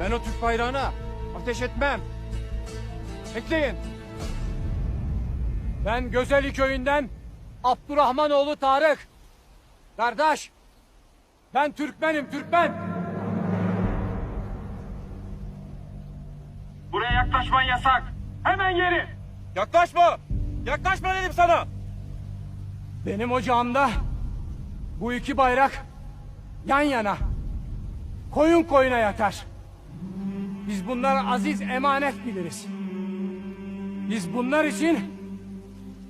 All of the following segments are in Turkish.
Ben o Türk bayrağına ateş etmem. Bekleyin. Ben Gözeli köyünden Abdurrahmanoğlu Tarık. Kardeş, ben Türkmenim, Türkmen. Buraya yaklaşman yasak. Hemen geri. Yaklaşma! Yaklaşma dedim sana! Benim ocağımda bu iki bayrak yan yana, koyun koyuna yatar. Biz bunlara aziz emanet biliriz. Biz bunlar için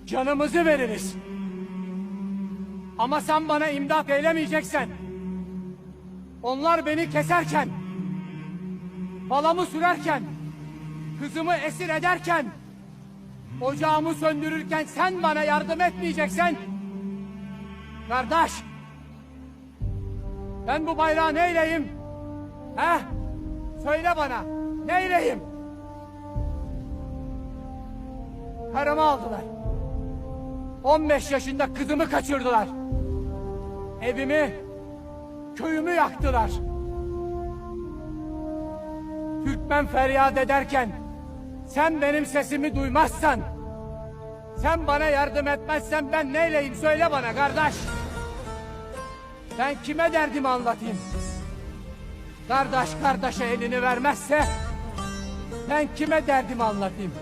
canımızı veririz. Ama sen bana imdat eylemeyeceksen, onlar beni keserken, balamı sürerken, kızımı esir ederken, ocağımı söndürürken sen bana yardım etmeyeceksen, kardeş, ben bu bayrağı neyleyim? He? Söyle bana, neyleyim? Karımı aldılar. 15 yaşında kızımı kaçırdılar. Evimi, köyümü yaktılar. Türkmen feryat ederken sen benim sesimi duymazsan, sen bana yardım etmezsen ben neyleyim söyle bana kardeş. Ben kime derdimi anlatayım? Kardeş kardeşe elini vermezse ben kime derdimi anlatayım?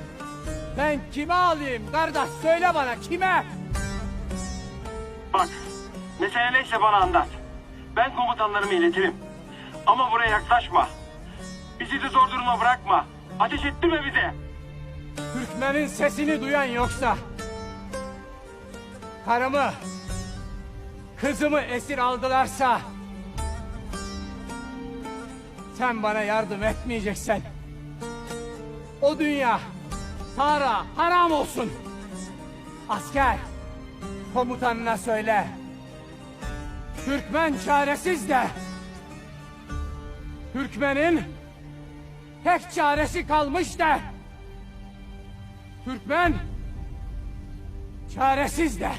Ben kime alayım kardeş söyle bana kime? Bak, mesele neyse bana anlat. Ben komutanlarımı iletirim. Ama buraya yaklaşma. Bizi de zor duruma bırakma. Ateş ettirme bize. Türkmenin sesini duyan yoksa karımı kızımı esir aldılarsa sen bana yardım etmeyeceksen o dünya Tara haram olsun. Asker komutanına söyle. Türkmen çaresiz de Türkmenin tek çaresi kalmış da Türkmen çaresiz de.